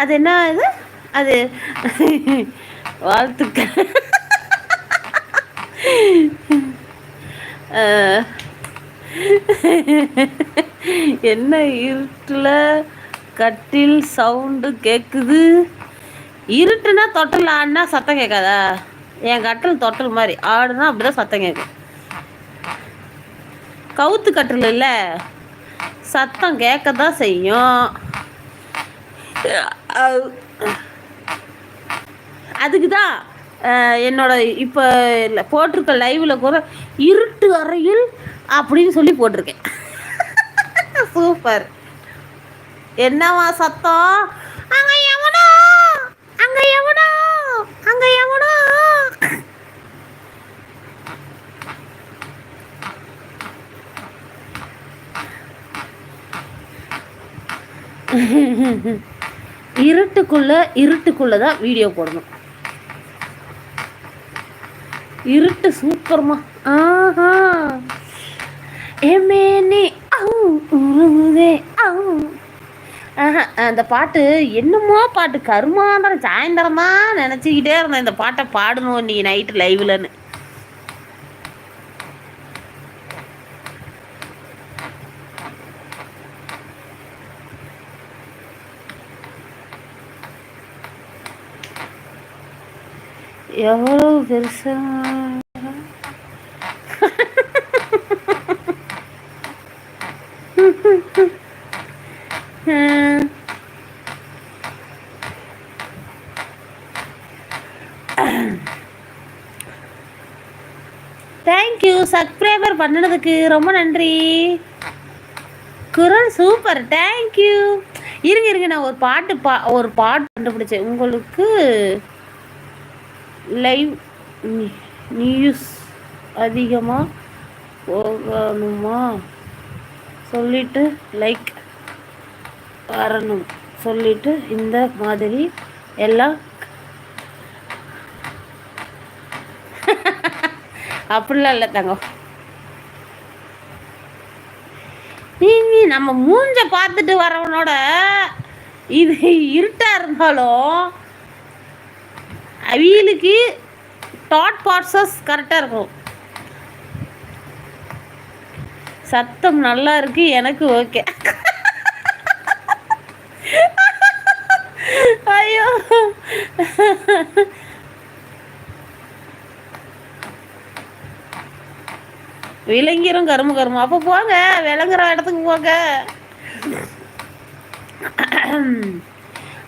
அது என்ன இது? அது வாழ்த்துக்கள். என்ன இருட்டில் கட்டில் சவுண்டு கேட்குது இருட்டுனா தொட்டில் ஆடினா சத்தம் கேட்காதா? என் கட்டில் தொட்டில் மாதிரி ஆடுனா அப்படிதான் சத்தம் கேட்கும். கவுத்து கட்டில் இல்லை. சத்தம் கேட்க தான் செய்யும். அதுக்கு தான் என்னோட இப்போ போட்டிருக்க லைவில் கூட இருட்டு அறையில் அப்படின்னு சொல்லி போட்டிருக்கேன். சூப்பர் என்னவா சத்தம்? அங்க எவனோ? அங்க எவனோ? அங்க எவனோ? இருட்டுக்குள்ளே இருட்டுக்குள்ளே தான் வீடியோ போடணும். இருட்டு சூப்பர்மா. ஆஹா. எமேனே அவு உருகுதே ஆஹா, அந்த பாட்டு என்னமோ பாட்டு. கருமாந்திரம் சாயந்தரம் தான் நினச்சிக்கிட்டே இருந்தேன். இந்த பாட்டை பாடணும் இன்னைக்கு நைட்டு லைவ்லன்னு எவ்வளோ பெருசாக தேங்க்யூ சப்ஸ்கிரைபர் பண்ணினதுக்கு ரொம்ப நன்றி. குரல் சூப்பர் தேங்க்யூ இருங்க இருங்க. நான் ஒரு பாட்டு பா ஒரு பாட்டு கண்டுபிடிச்சேன். உங்களுக்கு லைவ் நியூஸ் அதிகமாக போகணுமா? சொல்லிட்டு லைக் வரணும். சொல்லிட்டு இந்த மாதிரி எல்லாம் அப்படிலாம் இல்லை தங்கம் நீ நம்ம மூஞ்ச பார்த்துட்டு வரவனோட இது இருட்டா இருந்தாலும் அவியலுக்கு டாட் பார்ட்ஸஸ் கரெக்டாக இருக்கும். சத்தம் நல்லா இருக்கு எனக்கு ஓகே ஐயோ. விளங்கிரும் கரும்பு கரும்பு. அப்போ போங்க விளங்குற இடத்துக்கு போங்க.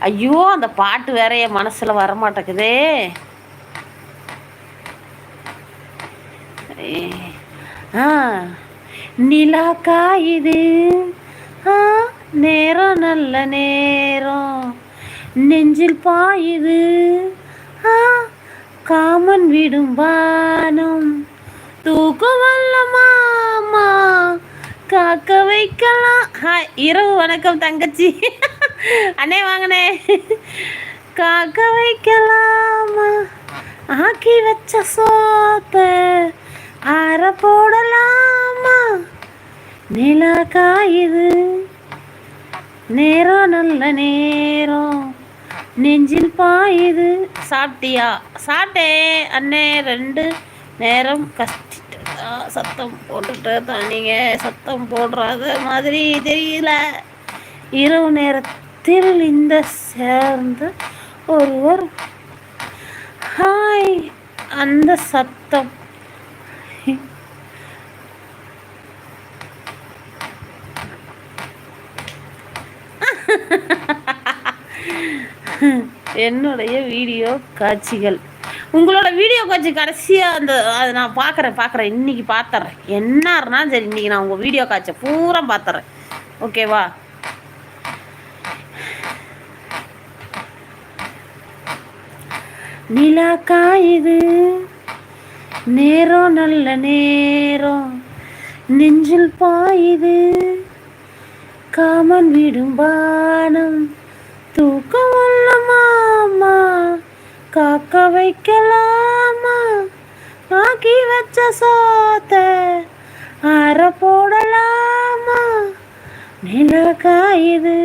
ஐயோ அந்த பாட்டு வேற என் மனசில் வரமாட்டேங்குதே. ஆ நிலா காயுது. ஆ நேரம் நல்ல நேரம். நெஞ்சில் பாயுது. ஆ காமன் விடும் வானம். தூக்கம் வல்ல மாமா. காக்க வைக்கலாம். ஹாய் இரவு வணக்கம் தங்கச்சி. அண்ணே வாங்கண்ணே. காக்க வைக்கலாமா? ஆக்கி வச்ச சோத்த ஆற போடலாமா? நிலா காயுது. நேரம் நல்ல நேரம் நெஞ்சில் பாயுது. சாப்பிட்டியா? சாப்பிட்டேன் அண்ணே ரெண்டு நேரம் கஷ்டிட்டு தான் சத்தம் போட்டுட்டு தான் நீங்கள் சத்தம் போடுறாத மாதிரி தெரியல. இரவு நேரத்தில் இந்த சேர்ந்து ஒருவர். ஹாய் அந்த சத்தம். என்னுடைய வீடியோ காட்சிகள். உங்களோட வீடியோ காட்சி கடைசியாக அந்த அதை நான் பார்க்குறேன் பார்க்குறேன் இன்னைக்கு பார்த்துட்றேன் என்ன இருந்தாலும் சரி இன்றைக்கி நான் உங்கள் வீடியோ காட்சியை பூரா பார்த்துட்றேன் ஓகேவா? நிலா காயுது நேரம் நல்ல நேரம் நெஞ்சில் பாயுது. காமன் விடும் பானம் தூக்கம் உள்ளமாமா காக்க வைக்கலாமா? ஆக்கி வச்ச சோத்த அற போடலாமா? நில காயுது